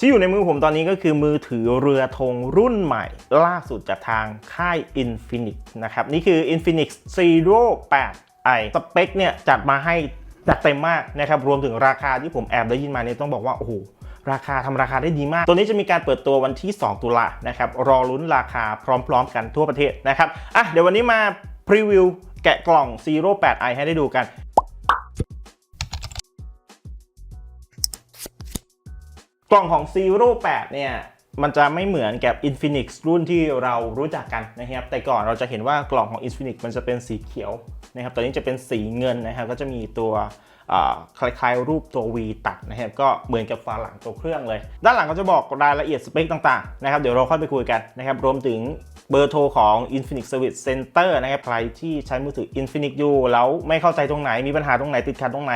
ที่อยู่ในมือผมตอนนี้ก็คือมือถือเรือธงรุ่นใหม่ ล่าสุดจากทางค่าย Infinix นะครับ นี่คือ Infinix Zero 8i สเปคเนี่ยจัดมาให้จัดเต็มมากนะครับ รวมถึงราคาที่ผมแอบได้ยินมาเนี่ยต้องบอกว่า โอ้โหราคาทำราคาได้ดีมาก ตัวนี้จะมีการเปิดตัววันที่ 2 ตุลานะครับ รอลุ้นราคาพร้อมๆ กันทั่วประเทศนะครับอะเดี๋ยววันนี้มาพรีวิวแกะกล่อง Zero 8i ให้ได้ดูกัน กล่องของ Zero 8 เนี่ยมันจะไม่เหมือนกับ Infinix รุ่นที่เรารู้จักกันนะครับ แต่ก่อนเราจะเห็นว่ากล่องของ Infinix มันจะเป็นสีเขียวนะครับ ตอนนี้จะเป็นสีเงินนะครับ ก็จะมีตัวคล้ายๆ รูปตัว V ตัดนะครับ ก็เหมือนกับฝาหลังตัวเครื่องเลย ด้านหลังก็จะบอกรายละเอียดสเปคต่างๆนะครับ เดี๋ยวเราค่อยไปคุยกันนะครับ รวมถึงเบอร์โทรของ Infinix Service Center นะครับ ใครที่ใช้มือถือ Infinix อยู่แล้วไม่เข้าใจตรงไหน มีปัญหาตรงไหนติดขัดตรงไหน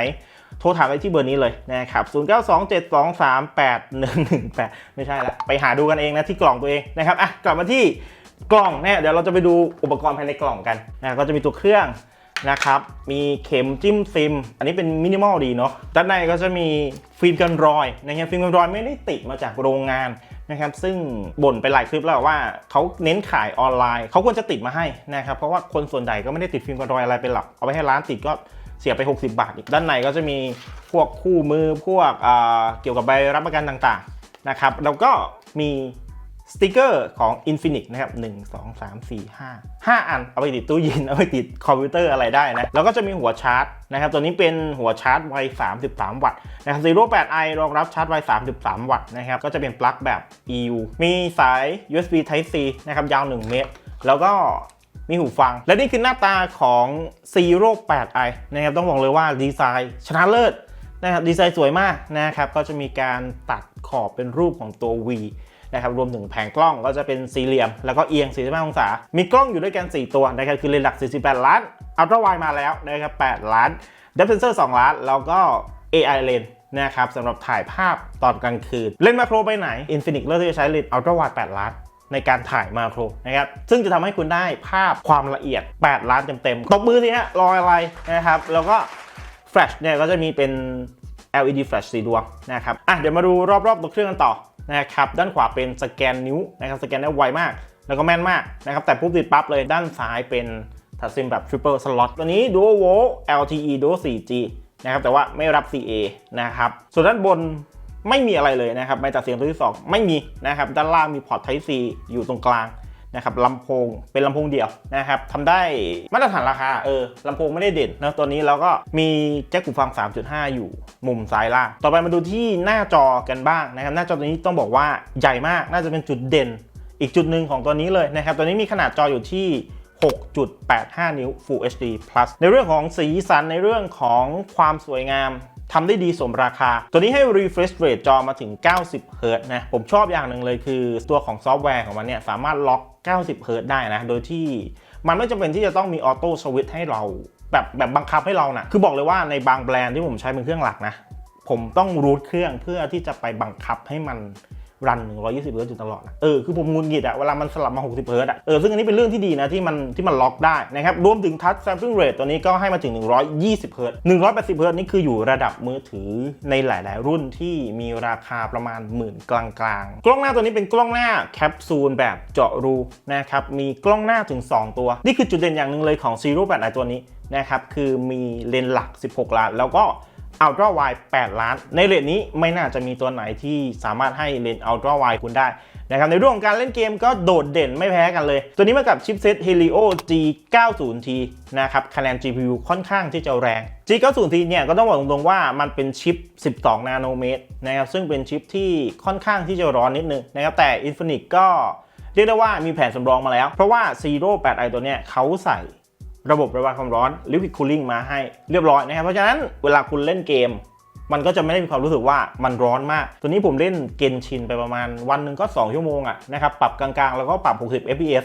โทรถามได้ที่เบอร์นี้เลยนะครับ 0927238118 ไม่ใช่ละ ไปหาดูกันเองนะที่กล่องตัวเองนะครับ อะ กลับมาที่กล่องเนี่ยเดี๋ยวเราจะไปดูอุปกรณ์ภายในกล่องกันนะก็จะมีตัวเครื่องนะครับ มีเข็มจิ้มซิม อันนี้เป็นมินิมอลดีเนาะ ด้านในก็จะมีฟิล์มกันรอยนะครับ ฟิล์มกันรอยไม่ได้ติดมาจากโรงงานนะครับ ซึ่งบ่นไปหลายคลิปแล้วว่าเขาเน้นขายออนไลน์ เขาควรจะติดมาให้นะครับ เพราะว่าคนส่วนใหญ่ก็ไม่ได้ติดฟิล์มกันรอยอะไรเป็นหลัก เอาไปให้ร้านติดก็ เสียไป 60 บาทอีกด้านในก็จะมีพวกคู่มือพวกเกี่ยวกับใบรับประกันต่างๆนะครับแล้วก็มีสติกเกอร์ของ Infinix นะครับ 1 2 3 4 5 5 อัน เอาไปติดตู้เย็น เอาไปติดคอมพิวเตอร์อะไรได้นะ แล้วก็จะมีหัวชาร์จนะครับ ตัวนี้เป็นหัวชาร์จไว 33 วัตต์นะครับ Zero 8i รองรับชาร์จไว 33 วัตต์นะครับ ก็จะเป็นปลั๊กแบบ EU มีสาย USB Type C นะครับ ยาว 1 เมตร แล้วก็ มีหูฟัง และนี่คือหน้าตาของ Zero 8i นะครับต้องบอกเลยว่าดีไซน์ชนะเลิศนะครับดีไซน์สวยมากนะครับก็จะมีการตัดขอบเป็นรูปของตัว V นะครับรวมถึงแผงกล้องก็จะเป็นสี่เหลี่ยม แล้วก็เอียง 45 องศา มีกล้องอยู่ด้วยกัน 4 ตัวนะครับคือเลนส์หลัก 48 ล้านอัลตร้าไวมาแล้วนะครับ 8 ล้าน d e p t h sensor 2ล้าน แล้วก็ AI lens นะครับสำหรับถ่ายภาพตอนกลางคืน เลนส์มาโครไปไหน Infinix เลือกที่จะใช้เลนส์อัลตร้าไว8ล้าน ในการถ่ายมาโครนะครับซึ่งจะทำให้คุณได้ภาพความละเอียด 8 ล้านเต็มๆตบมือสิฮะรอยอะไรนะครับ แล้วก็แฟลชเนี่ยก็จะมีเป็น LED flash สีดวงนะครับอะเดี๋ยวมาดูรอบๆตัวเครื่องกันต่อนะครับด้านขวาเป็นสแกนนิ้วนะครับสแกนได้ไวมาก แล้วก็แม่นมากนะครับแต่ปุ๊บติดปั๊บเลยด้านซ้ายเป็นทัชซิมแบบ triple slot ตัวนี้ dual volt LTE dual 4G นะครับแต่ว่าไม่รับ CA นะครับส่วนด้านบน ไม่มีอะไรเลยนะครับไม่ตัดเสียงตัวที่ 2 ไม่มีนะครับด้านล่างมีพอร์ต Type C อยู่ตรงกลางนะครับลำโพงเป็นลำโพงเดี่ยวนะครับทำได้มาตรฐานราคาเออลำโพงไม่ได้เด่นนะตัวนี้แล้วก็มีแจ็คหูฟัง 3.5 อยู่มุมซ้ายล่าง ต่อไปมาดูที่หน้าจอกันบ้างนะครับหน้าจอตัวนี้ต้องบอกว่าใหญ่มากน่าจะเป็นจุดเด่น อีกจุดหนึ่งของตัวนี้เลยนะครับตัวนี้มีขนาดจออยู่ที่ 6.85 นิ้ว Full HD Plus ในเรื่องของสีสันในเรื่องของความสวยงาม ทำได้ดีสมราคา ตัวนี้ให้ refresh rate จอมาถึง 90 Hz นะ ผมชอบอย่างหนึ่งเลยคือ ตัวของซอฟต์แวร์ของมันเนี่ยสามารถล็อก 90 Hz ได้นะ โดยที่มันไม่จำเป็นที่จะต้องมีออโต้สวิตช์ให้เราแบบแบบบังคับให้เรานะคือบอกเลยว่าในบางแบรนด์ที่ผมใช้เป็นเครื่องหลักนะ ผมต้องรูทเครื่องเพื่อที่จะไปบังคับให้มัน รัน 120 เฮิร์ตอยู่ตลอดนะเออคือผมงุนงิดอะเวลามันสลับมา 60 เฮิร์ตอะเออซึ่งอันนี้เป็นเรื่องที่ดีนะที่มันที่มันล็อกได้นะครับรวมถึง touch sampling rate ตัวนี้ก็ให้มาถึง 120 เฮิร์ต180 เฮิร์ตนี่คืออยู่ระดับมือถือในหลาย ๆ รุ่นที่มีราคาประมาณหมื่นกลางๆ กล้องหน้าตัวนี้เป็นกล้องหน้าแคปซูลแบบเจาะรูนะครับมีกล้องหน้าถึง 2 ตัว นี่คือจุดเด่นอย่างหนึ่งเลยของ Zero 8 i ตัวนี้นะครับคือมีเลนส์หลัก 16 ล้าน แล้วก็ อัลตร้าไว8ล้าน ในเลนนี้ไม่น่าจะมีตัวไหนที่สามารถให้เลนอัลตร้าไวคุณได้นะครับในเรื่องของการเล่นเกมก็โดดเด่นไม่แพ้กันเลย ตัวนี้มากับชิปเซต Helio G90T นะครับคะแนน GPU ค่อนข้างที่จะแรง G90T เนี่ยก็ต้องบอกตรงๆว่ามันเป็นชิป 12 นาโนเมตรนะครับซึ่งเป็นชิปที่ค่อนข้างที่จะร้อนนิดนึงนะครับแต่ Infinix ก็เรียกได้ว่ามีแผนสำรองมาแล้ว เพราะว่า Zero 8i ตัวเนี้ยเขาใส่ ระบบระบายความร้อน Liquid Cooling มาให้เรียบร้อยนะครับ เพราะฉะนั้นเวลาคุณเล่นเกม มันก็จะไม่ได้มีความรู้สึกว่ามันร้อนมาก ตัวนี้ผมเล่นเกนชินไปประมาณวันหนึ่งก็ 2 ชั่วโมงอะนะครับ ปรับกลางๆ แล้วก็ปรับ 60 fps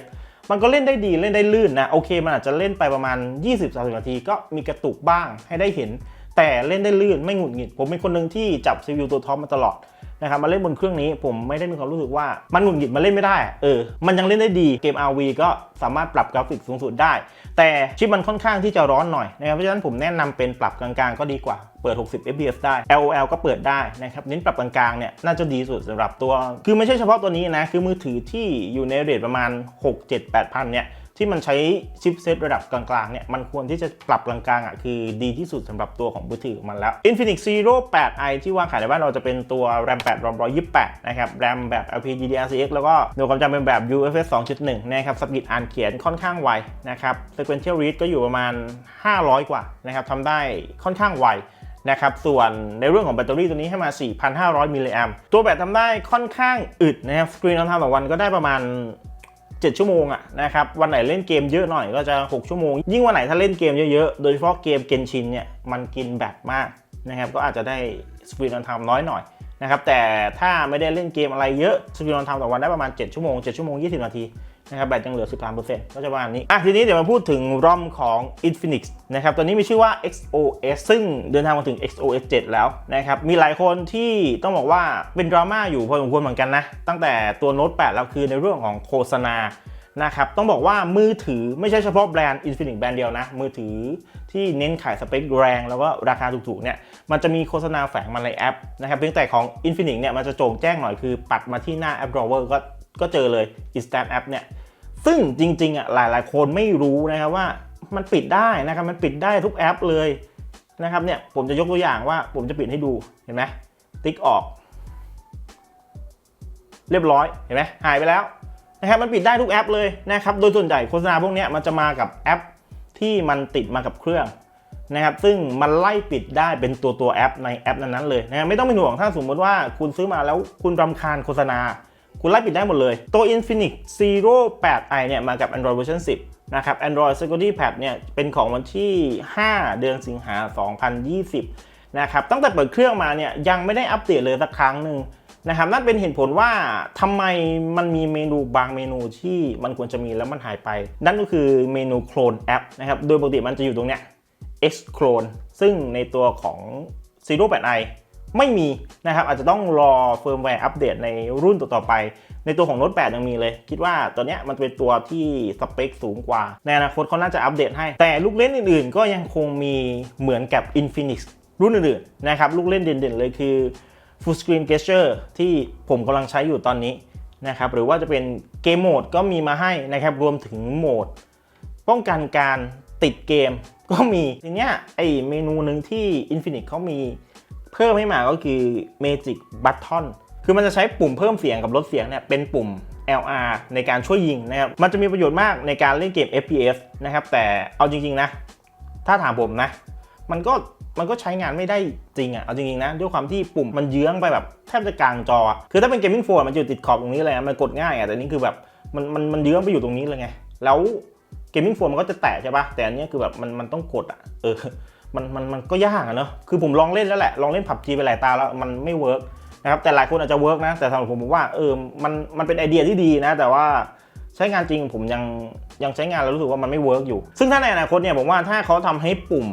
มันก็เล่นได้ดีเล่นได้ลื่นนะ โอเค มันอาจจะเล่นไปประมาณ 20-30 นาทีก็มีกระตุกบ้างให้ได้เห็น แต่เล่นได้ลื่นไม่หงุดหงิด ผมเป็นคนหนึ่งที่จับ CPU ตัวท็อปมาตลอด นะครับมาเล่นบนเครื่องนี้ผมไม่ได้มีความรู้สึกว่ามันหงุดหงิดมาเล่นไม่ได้เออมันยังเล่นได้ดีเกม RV ก็สามารถปรับกราฟิกสูงสุดได้ แต่ชิปมันค่อนข้างที่จะร้อนหน่อยนะครับเพราะฉะนั้นผมแนะนำเป็นปรับกลางๆ ก็ดีกว่าเปิด 60 fps ได้ LOL ก็เปิดได้นะครับเน้นปรับกลางๆเนี่ยน่าจะดีสุดสำหรับตัว คือไม่ใช่เฉพาะตัวนี้นะคือมือถือที่อยู่ในเรทประมาณ 6 7 8พันเนี่ย ที่มันใช้ชิปเซตระดับกลางๆเนี่ยมันควรที่จะปรับกลางๆอะคือดีที่สุดสำหรับตัวของมือถือมันแล้ว Infinix Zero 8i ที่วางขายในบ้านเราจะเป็นตัว RAM 8 ROM 128นะครับ RAM แบบ LPDDR4X แล้วก็หน่วยความจำเป็นแบบ UFS 2.1 นะครับสปีดอ่านเขียนค่อนข้างไวนะครับ Sequential Read ก็อยู่ประมาณ 500 กว่านะครับทำได้ค่อนข้างไวนะครับส่วนในเรื่องของแบตเตอรี่ตัวนี้ให้มา 4,500 มิลลิแอมตัวแบตทำได้ค่อนข้างอึดนะครับสกรีนออนไทม์ต่อวันก็ได้ประมาณ 7 ชั่วโมงอะนะครับวันไหนเล่นเกมเยอะหน่อยก็จะ 6 ชั่วโมง ยิ่งวันไหนถ้าเล่นเกมเยอะๆ โดยเฉพาะเกมเกนชินเนี่ยมันกินแบตมากนะครับก็อาจจะได้สกรีนออนไทม์น้อยหน่อยนะครับแต่ถ้าไม่ได้เล่นเกมอะไรเยอะสกรีนออนไทม์ต่อวันได้ประมาณ 7 ชั่วโมง 7 ชั่วโมง 20 นาที นะครับแบตยังเหลือ 13%ก็จะประมาณนี้ อะทีนี้เดี๋ยวมาพูดถึงรอมของ Infinix นะครับตัวนี้มีชื่อว่า XOS ซึ่งเดินทางมาถึง XOS 7 แล้วนะครับ มีหลายคนที่ต้องบอกว่าเป็นดราม่าอยู่พอสมควรเหมือนกันนะ ตั้งแต่ตัว Note 8แล้วคือในเรื่องของโฆษณานะครับ ต้องบอกว่ามือถือไม่ใช่เฉพาะแบรนด์ Infinix แบรนด์เดียวนะ มือถือที่เน้นขายสเปคแรง แล้วก็ราคาถูกๆเนี่ย มันจะมีโฆษณาแฝงมาในแอปนะครับ เพียงแต่ของ Infinix เนี่ยมันจะโจงแจ้งหน่อยคือปัดมาที่หน้า App Drawer ก็ ก็เจอเลย Instant App เนี่ย ซึ่งจริงๆอะหลาย ๆ คนไม่รู้นะครับว่ามันปิดได้นะครับมันปิดได้ทุกแอปเลยนะครับเนี่ยผมจะยกตัวอย่างว่าผมจะปิดให้ดูเห็นไหมติ๊กออก เรียบร้อยเห็นไหมหายไปแล้วนะครับมันปิดได้ทุกแอปเลยนะครับโดยส่วนใหญ่โฆษณาพวกนี้มันจะมากับแอปที่มันติดมากับเครื่องนะครับซึ่งมันไล่ปิดได้เป็นตัวตัวแอปในแอปนั้นๆเลยนะครับไม่ต้องเป็นห่วงถ้าสมมติว่าคุณซื้อมาแล้วคุณรำคาญโฆษณา คุณไล่ปิดได้หมดเลย ตัว Infinix Zero 8i เนี่ยมากับ Android version 10 นะครับ Android Security Patch เนี่ยเป็นของวันที่ 5 เดือนสิงหา 2020 นะครับตั้งแต่เปิดเครื่องมาเนี่ยยังไม่ได้อัปเดตเลยสักครั้งหนึ่งนะครับนั่นเป็นเหตุผลว่าทำไมมันมีเมนูบางเมนูที่มันควรจะมีแล้วมันหายไป นั่นก็คือเมนูโคลนแอปนะครับโดยปกติมันจะอยู่ตรงเนี้ย X Clone ซึ่งในตัวของ Zero 8i ไม่มีนะครับอาจจะต้องรอเฟิร์มแวร์อัปเดตในรุ่นต่อๆไป ในตัวของ Note 8ยังมีเลย คิดว่าตัวเนี้ยมันเป็นตัวที่สเปคสูงกว่า ในอนาคตเขาน่าจะอัปเดตให้ แต่ลูกเล่นอื่นๆ ก็ยังคงมีเหมือนกับ Infinix รุ่นอื่นๆนะครับลูกเล่นเด่นๆเลยคือ Full Screen Gesture ที่ผมกำลังใช้อยู่ตอนนี้นะครับหรือว่าจะเป็นเกมโหมดก็มีมาให้นะครับรวมถึงโหมด ป้องกันการติดเกมก็มีทีเนี้ยไอเมนูหนึ่งที่ Infinix เขามี เพิ่มให้มาก็คือ Magic Button คือมันจะใช้ปุ่มเพิ่มเสียงกับลดเสียงเนี่ยเป็นปุ่ม LR ในการช่วยยิงนะครับ มันจะมีประโยชน์มากในการเล่นเกม FPS นะครับ แต่เอาจริง ๆ นะ ถ้าถามผมนะ มันก็มันก็ใช้งานไม่ได้จริงอะ่ะ เอาจริงๆนะ ด้วยความที่ปุ่มมันเยื้องไปแบบแทบจะกลางจอ คือถ้าเป็นเกมมิ่งโฟนมันจะอยู่ติดขอบตรงนี้เลยอะมันกดง่ายอะ่ะ แต่นี่คือแบบมันมันมันเยื้องไปอยู่ตรงนี้เลยไง แล้วเกมมิ่งโฟนมันก็จะแตะใช่ปะแต่อันนี้คือแบบมันมันต้องกดอะ่ะ เออ มันมันมันก็ยากอะเนาะคือผมลองเล่นแล้วแหละ ลองเล่นผับจีไปหลายตาแล้วมันไม่เวิร์กนะครับ แต่หลายคนอาจจะเวิร์กนะ แต่สำหรับผมผมว่าเออ มันมันเป็นไอเดียที่ดีนะ แต่ว่าใช้งานจริงผมยังยังใช้งานแล้วรู้สึกว่ามันไม่เวิร์กอยู่ ซึ่งถ้าในอนาคตเนี่ยผมว่าถ้าเขาทำให้ปุ่ม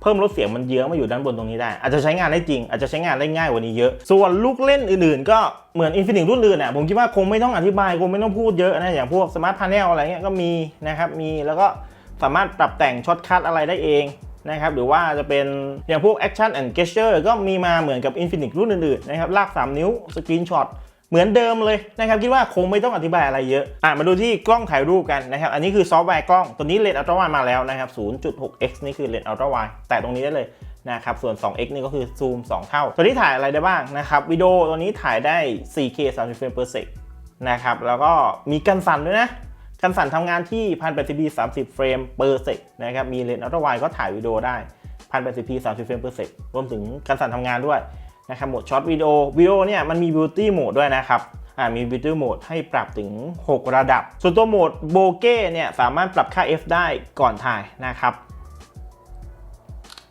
เพิ่มลดเสียงมันเยองมาอยู่ด้านบนตรงนี้ได้ อาจจะใช้งานได้จริง อาจจะใช้งานได้ง่ายกว่านี้เยอะ ส่วนลูกเล่นอื่นๆ ก็เหมือน Infinix รุ่นอื่นอะผมคิดว่าคงไม่ต้องอธิบาย คงไม่ต้องพูดเยอะนะ อย่างพวกสมาร์ทพา n e l อะไรเงี้ยก็มีนะครับ มีแล้วก็สามารถปรับแต่งช็อตคัทอะไรได้เอง นะครับหรือว่าจะเป็นอย่างพวก Action and Gesture ก็มีมาเหมือนกับ Infinix รุ่นอื่นๆนะครับลาก 3 นิ้วสกรีนช็อตเหมือนเดิมเลยนะครับคิดว่าคงไม่ต้องอธิบายอะไรเยอะอะมาดูที่กล้องถ่ายรูปกันนะครับอันนี้คือซอฟต์แวร์กล้องตัวนี้เลนส์อัลตร้าไวมาแล้วนะครับ 0.6x นี่คือเลนส์อัลตร้าไวแต่ตรงนี้ได้เลยนะครับส่วน 2x นี่ก็คือซูม 2 เท่า ตัวนี้ถ่ายอะไรได้บ้างนะครับวิดีโอตัวนี้ถ่ายได้ 4K 30เฟรม per sec นะครับแล้วก็มีกันสั่นด้วยนะ กันสั่นทำงานที่ 1080p 30 เฟรม per sec นะครับมีเลนส์อัลตร้าไวก็ถ่ายวิดีโอได้ 1080p 30 เฟรม per sec รวมถึงกันสั่นทำงานด้วยนะครับโหมดช็อตวิดีโอวิดีโอเนี่ยมันมี Beauty Mode ด้วยนะครับอ่ามี Beauty Mode ให้ปรับถึง 6 ระดับ ส่วนตัวโหมดโบเก้เนี่ยสามารถปรับค่า f ได้ก่อนถ่ายนะครับ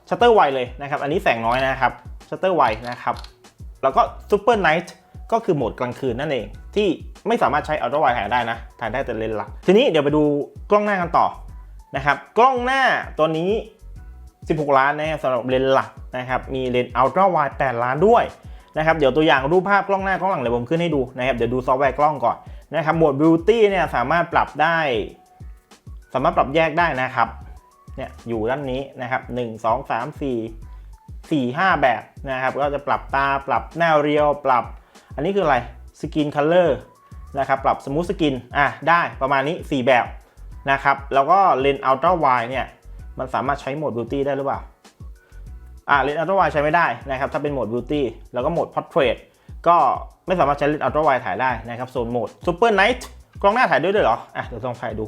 ชัตเตอร์ไวเลยนะครับ อันนี้แสงน้อยนะครับชัตเตอร์ไวนะครับ แล้วก็ Super Night ก็คือโหมดกลางคืนนั่นเองที่ ไม่สามารถใช้ Ultra Wide ถ่ายได้นะ ถ่ายได้แต่เลนส์หลัก ทีนี้เดี๋ยวไปดูกล้องหน้ากันต่อนะครับ กล้องหน้าตัวนี้ 16 ล้านนะครับสำหรับเลนส์หลักนะครับ มีเลนส์ Ultra Wide 8ล้านด้วยนะครับ เดี๋ยวตัวอย่างรูปภาพกล้องหน้ากล้องหลังเดี๋ยวผมขึ้นให้ดูนะครับ เดี๋ยวดูซอฟต์แวร์กล้องก่อนนะครับโหมด Beauty เนี่ยสามารถปรับได้ สามารถปรับแยกได้นะครับ เนี่ยอยู่ด้านนี้นะครับ 1 2 3 4 4 5 แบบนะครับ ก็จะปรับตาปรับหน้าเรียวปรับ อันนี้คืออะไรสกินคัลเลอร์ นะครับปรับสมูทสกินอะได้ประมาณนี้ 4 แบบนะครับแล้วก็เลนส์อัลตร้าไวเนี่ยมันสามารถใช้โหมด Beauty ได้หรือเปล่าอ่าเลนส์อัลตร้าไวใช้ไม่ได้นะครับถ้าเป็นโหมด Beauty แล้วก็โหมด Portrait ก็ไม่สามารถใช้เลนส์อัลตร้าไวถ่ายได้นะครับส่วนโหมด Super Night กล้องหน้าถ่ายด้วยด้วยเหรออะเดี๋ยวลองถ่ายดู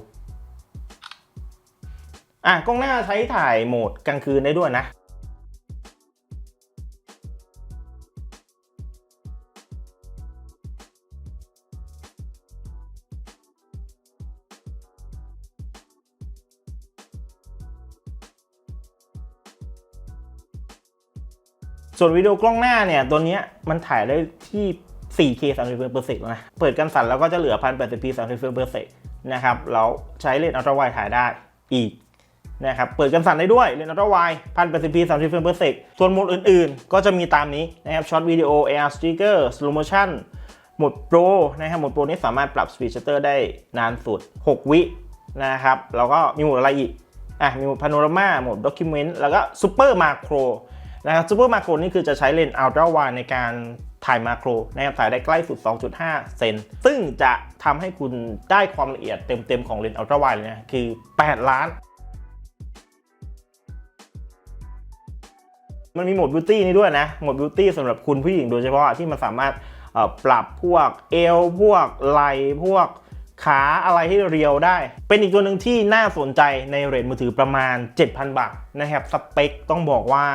อะกล้องหน้าใช้ถ่ายโหมดกลางคืนได้ด้วยนะ ส่วนวิดีโอกล้องหน้าเนี่ย ตัวนี้มันถ่ายได้ที่ 4K 3 0 f r a m e per s นะ เปิดกันสั่นแล้วก็จะเหลือ 1080p 3 0 f r a m e per s นะครับแล้วใช้เลนส์อัลตร้าไวถ่ายได้อีกนะครับเปิดกันสั่นได้ด้วยเลนส์อัลตร้าไว 1080p 30 frames per second ส่วนโหมดอื่นๆ ก็จะมีตามนี้นะครับช็อตวิดีโอ AR sticker slow motion โหมด Pro นะครับโหมด Pro นี้สามารถปรับ speed shutter ได้นานสุด 6 วินะครับแล้วก็มีโหมดอะไรอีกอะมีโหมดพาโนรามาโหมดด็อกิเมนต์แล้วก็ซูเปอร์มาโคร นะครับซูเปอร์มาโครนี่คือจะใช้เลนส์อัลตร้าไวในการถ่ายมาโครนะครับถ่ายได้ใกล้สุด 2.5 เซน ซึ่งจะทำให้คุณได้ความละเอียดเต็มๆ ของเลนส์อัลตร้าไวเลยนะ คือ 8 ล้าน มันมีโหมดบิวตี้นี่ด้วยนะ โหมดบิวตี้สำหรับคุณผู้หญิงโดยเฉพาะที่มันสามารถปรับพวกเอว พวกไหล่พวกขาอะไรให้เรียวได้ เป็นอีกตัวหนึ่งที่น่าสนใจในเรทมือถือประมาณ 7,000 บาทนะครับ สเปคต้องบอกว่า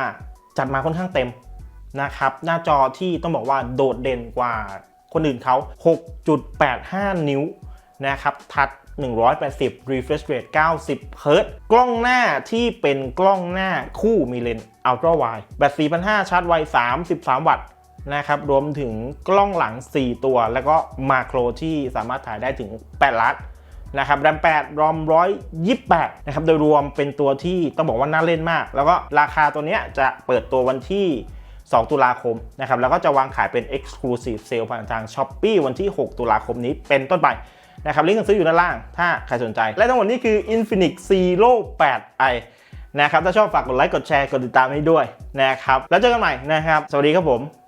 จัดมาค่อนข้างเต็มนะครับ หน้าจอที่ต้องบอกว่าโดดเด่นกว่าคนอื่นเขา 6.85 นิ้วนะครับ ทัด 180 refresh rate 90เฮิรตกล้องหน้าที่เป็นกล้องหน้าคู่มีเลนส์ ultra wide แบต 4,500 ชาร์จไว 33 วัตต์นะครับ รวมถึงกล้องหลัง 4 ตัว แล้วก็มาโครที่สามารถถ่ายได้ถึง 8ลัดน นะครับแรม8รอม128นะครับโดยรวมเป็นตัวที่ต้องบอกว่าน่าเล่นมาก แล้วก็ราคาตัวนี้จะเปิดตัววันที่ 2 ตุลาคมนะครับแล้วก็จะวางขายเป็น Exclusive Sale ผ่านทาง s h อ p e e วันที่ 6 ตุลาคมนี้เป็นต้นไปนะครับลิงก์ซื้ออยู่ด้านล่าง ถ้าใครสนใจ และทั้งหมดนี้คือ Infinix Zero 8i นะครับถ้าชอบฝากกดไลค์กดแชร์กดติดตามให้ด้วยนะครับแล้วเจอกันใหม่นะครับ สวัสดีครับผม